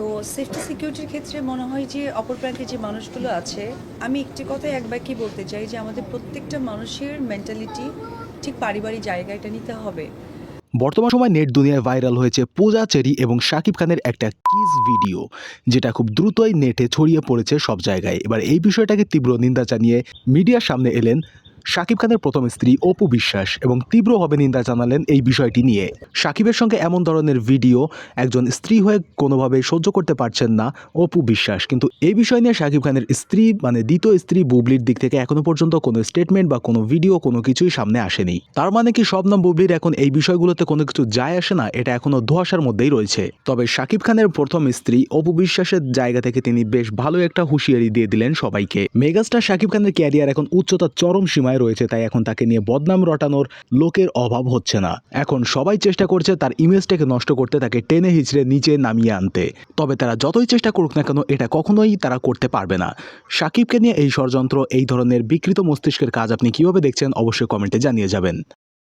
তো সেফটি সিকিউরিটির ক্ষেত্রে মনে হয় যে অপর প্রান্তে যে মানুষগুলো আছে, আমি একটি কথাই একবার কি বলতে চাই যে আমাদের প্রত্যেকটা মানুষের মেন্টালিটি ঠিক পারিবারিক জায়গাটা নিতে হবে। বর্তমান সময় নেট দুনিয়ায় ভাইরাল হয়েছে পূজা, চেরি এবং শাকিব খানের একটা কিস ভিডিও যেটা খুব দ্রুতই নেটে ছড়িয়ে পড়েছে সব জায়গায়। এবার এই বিষয়টাকে তীব্র নিন্দা জানিয়ে মিডিয়ার সামনে এলেন শাকিব খানের প্রথম স্ত্রী অপু বিশ্বাস এবং তীব্রভাবে নিন্দা জানালেন এই বিষয়টি নিয়ে। শাকিবের সঙ্গে এমন ধরনের ভিডিও একজন স্ত্রী হয়ে কোনোভাবে সহ্য করতে পারছেন না অপু বিশ্বাস। কিন্তু এই বিষয় নিয়ে শাকিব খানের স্ত্রী মানে দ্বিতীয় স্ত্রী বুবলির দিক থেকে এখনও পর্যন্ত কোনো স্টেটমেন্ট বা কোনো ভিডিও কোনো কিছুই সামনে আসেনি। তার মানে কি শবনম বুবলির এখন এই বিষয়গুলোতে কোনো কিছু যায় আসে না? এটা এখনও ধোয়াশার মধ্যেই রয়েছে। তবে শাকিব খানের প্রথম স্ত্রী অপু বিশ্বাসের জায়গা থেকে তিনি বেশ ভালো একটা হুঁশিয়ারি দিয়ে দিলেন সবাইকে। মেগাস্টার শাকিব খানের ক্যারিয়ার এখন উচ্চতার চরম সীমায় রয়েছে, তাই এখন তাকে নিয়ে বদনাম রটানোর লোকের অভাব হচ্ছে না। এখন সবাই চেষ্টা করছে তার ইমেজটাকে নষ্ট করতে, তাকে টেনে হিচড়ে নিচে নামিয়ে আনতে। তবে তারা যতই চেষ্টা করুক না কেন, এটা কখনোই তারা করতে পারবে না। সাকিবকে নিয়ে এই ষড়যন্ত্র, এই ধরনের বিকৃত মস্তিষ্কের কাজ আপনি কীভাবে দেখছেন, অবশ্যই কমেন্টে জানিয়ে যাবেন।